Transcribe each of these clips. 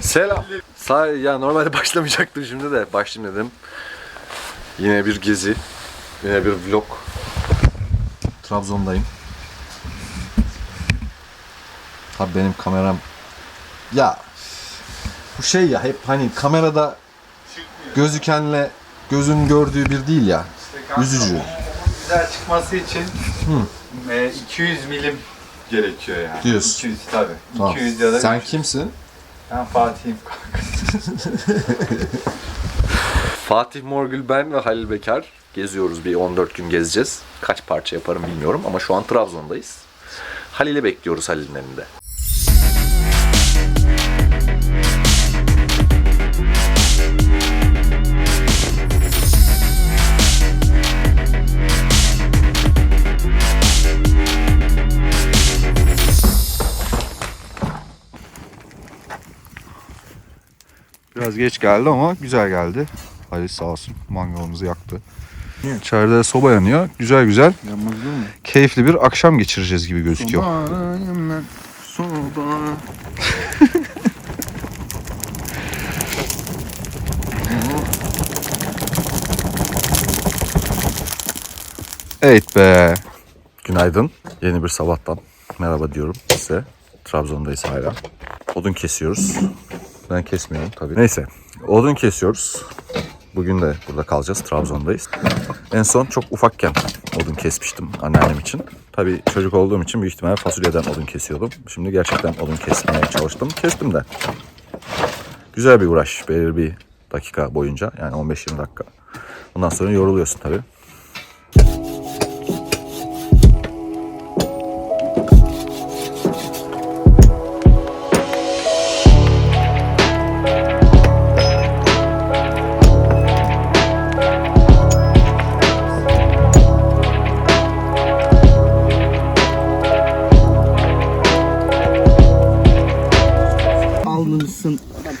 Selam. Sağ ya normalde başlamayacaktım şimdi de başlayayım dedim. Yine bir gezi. Yine bir vlog. Trabzon'dayım. Tabii benim kameram ya bu şey ya hep hani kamerada gözükenle gözün gördüğü bir değil ya. Üzücü. Güzel çıkması için e, 200 milim gerekiyor yani. Diyorsun. 200 tabii. Tamam. 200 ya da Sen 300. kimsin? Ben Fatih'im. Fatih Morgül ben ve Halil Bekar geziyoruz. Bir 14 gün gezeceğiz. Kaç parça yaparım bilmiyorum ama şu an Trabzon'dayız. Halil'i bekliyoruz Halil'in elinde. Biraz geç geldi ama güzel geldi. Ali sağ olsun mangalımızı yaktı. İçeride soba yanıyor. Güzel güzel. Keyifli bir akşam geçireceğiz gibi gözüküyor. Evet be. Günaydın. Yeni bir sabahtan merhaba diyorum size. Trabzon'dayız hala. Odun kesiyoruz. Ben kesmiyorum tabii. Neyse. Odun kesiyoruz. Bugün de burada kalacağız. Trabzon'dayız. En son çok ufakken odun kesmiştim anneannem için. Tabii çocuk olduğum için büyük ihtimalle fasulyeden odun kesiyordum. Şimdi gerçekten odun kesmeye çalıştım. Kestim de. Güzel bir uğraş. Belirli bir dakika boyunca. Yani 15-20 dakika. Ondan sonra yoruluyorsun tabii.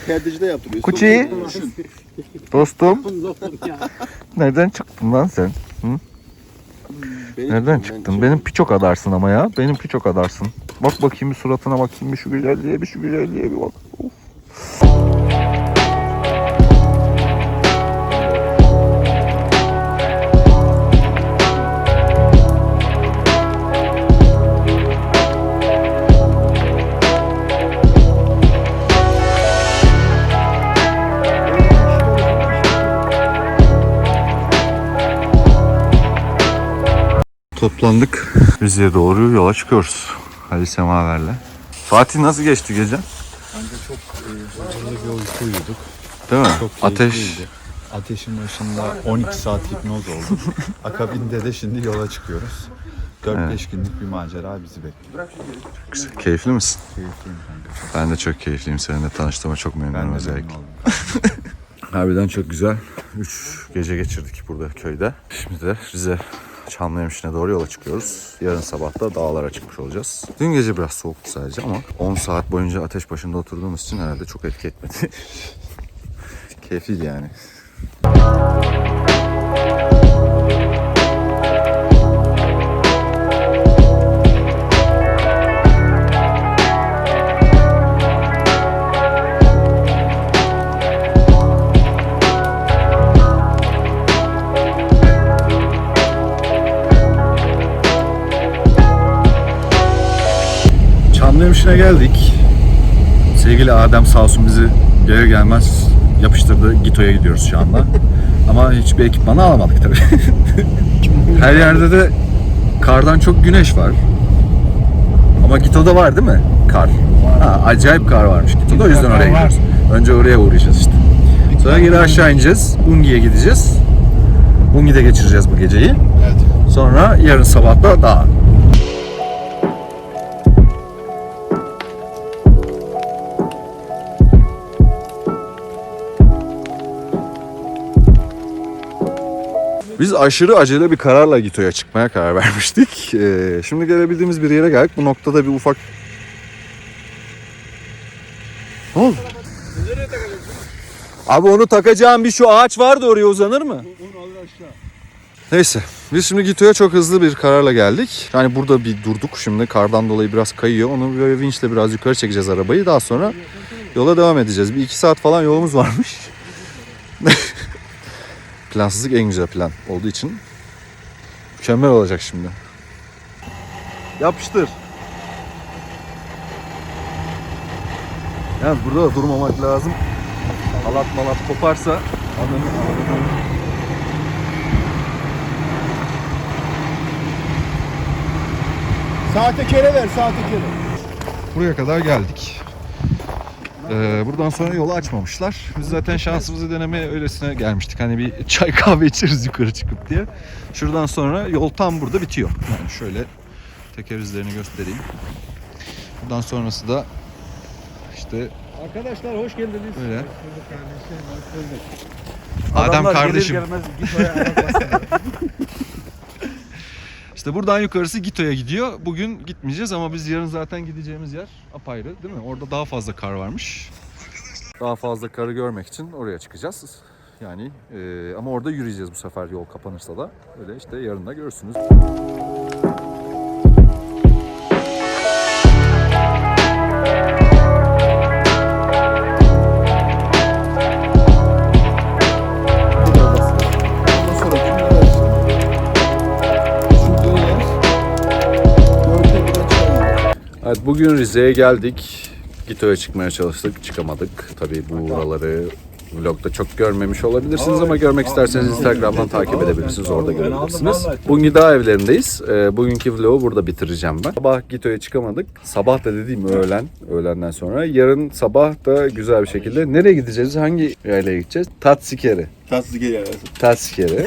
Perdeci de yaptırıyor. Kuçi. Dostum. Nereden çıktın lan sen? Nereden çıktın? Benim piçok adarsın ama ya. Benim piçok adarsın. Bak bakayım bir suratına bakayım bir şu güzelliğe bir şu güzelliğe bir bak. Of. Toplandık. Rize'ye doğru yola çıkıyoruz. Ali Semaver'le. Fatih nasıl geçti gece? Kanka çok e, huzurlu bir uyku uyuduk. Değil mi? Çok Ateş. Ateşin başında 12 saat hipnoz olduk. Akabinde de şimdi yola çıkıyoruz. 4-5 günlük bir macera bizi bekliyor. Keyifli misin? Keyifliyim kanka. Ben de çok keyifliyim. Seninle tanıştığıma çok memnunum özellikle. Harbiden çok güzel. 3 gece geçirdik burada köyde. Şimdi de Rize Çamlıhemşin'e doğru yola çıkıyoruz. Yarın sabah da dağlara çıkmış olacağız. Dün gece biraz soğuktu sadece ama 10 saat boyunca ateş başında oturduğumuz için herhalde çok etki etmedi. Keyifliydi yani. Çamlıhemşin'e geldik. Sevgili Adem sağ olsun bizi gelir gelmez yapıştırdı. Gito'ya gidiyoruz şu anda. Ama hiçbir ekipmanı alamadık tabii. Her yerde de kardan çok güneş var. Ama Gito'da var değil mi? Kar. Ha, acayip kar varmış Gito'da o yüzden oraya gidiyoruz. Önce oraya uğrayacağız işte. Sonra geri aşağı ineceğiz. Bungi'ye gideceğiz. Bungi'de geçireceğiz bu geceyi. Sonra yarın sabah da dağa. Biz aşırı acele bir kararla Gito'ya çıkmaya karar vermiştik. Ee, şimdi gelebildiğimiz bir yere geldik. Bu noktada bir ufak... Ne oldu? Abi onu takacağım bir şu ağaç vardı oraya uzanır mı? Neyse. Biz şimdi Gito'ya çok hızlı bir kararla geldik. Yani burada bir durduk şimdi. Kardan dolayı biraz kayıyor. Onu böyle vinçle biraz yukarı çekeceğiz arabayı. Daha sonra yola devam edeceğiz. Bir iki saat falan yolumuz varmış. Plansızlık en güzel plan olduğu için mükemmel olacak şimdi. Yapıştır. Yalnız burada da durmamak lazım. Halat malat koparsa ananı Saate kere ver, saate kere. Buraya kadar geldik. Ee, buradan sonra yolu açmamışlar. Biz zaten şansımızı denemeye öylesine gelmiştik. Hani bir çay kahve içeriz yukarı çıkıp diye. Şuradan sonra yol tam burada bitiyor. Yani şöyle teker izlerini göstereyim. Buradan sonrası da işte Arkadaşlar hoş geldiniz. böyle. Adem kardeşim. İşte buradan yukarısı Gito'ya gidiyor. Bugün gitmeyeceğiz ama biz yarın zaten gideceğimiz yer apayrı değil mi? Orada daha fazla kar varmış. Daha fazla karı görmek için oraya çıkacağız. Yani e, ama orada yürüyeceğiz bu sefer yol kapanırsa da. Öyle işte yarın da görürsünüz. Evet bugün Rize'ye geldik. Gito'ya çıkmaya çalıştık. Çıkamadık. Tabii bu oraları vlogda çok görmemiş olabilirsiniz ama görmek isterseniz Instagram'dan takip edebilirsiniz. Orada görebilirsiniz. Bugün daha evlerindeyiz. Ee, bugünkü vlogu burada bitireceğim ben. Sabah Gito'ya çıkamadık. Sabah da dediğim öğlen. Öğlenden sonra. Yarın sabah da güzel bir şekilde. Nereye gideceğiz? Hangi yaylaya gideceğiz? Tatsikeri. Geliyor. Tatsikeri.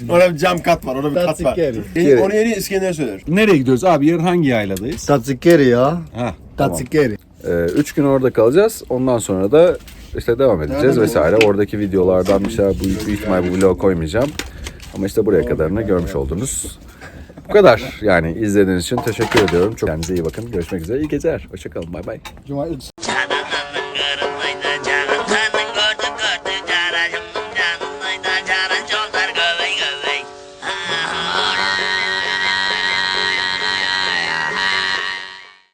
Orada bir cam kat var. Orada bir kat var. Tatsikeri. En- Onu yeni İskender söyler. Nereye gidiyoruz abi? Yarın hangi yayladayız? Tatsikeri ya. Ha, tamam. Tatsikeri. Ee, üç gün orada kalacağız. Ondan sonra da işte devam edeceğiz vesaire. Oradaki videolardan bir şeyler büyük, büyük ihtimal bu vlog koymayacağım. Ama işte buraya kadarını görmüş oldunuz. Bu kadar. Yani izlediğiniz için teşekkür ediyorum. Çok kendinize iyi bakın. Görüşmek üzere. İyi geceler. Hoşçakalın. Bay bay. Cuma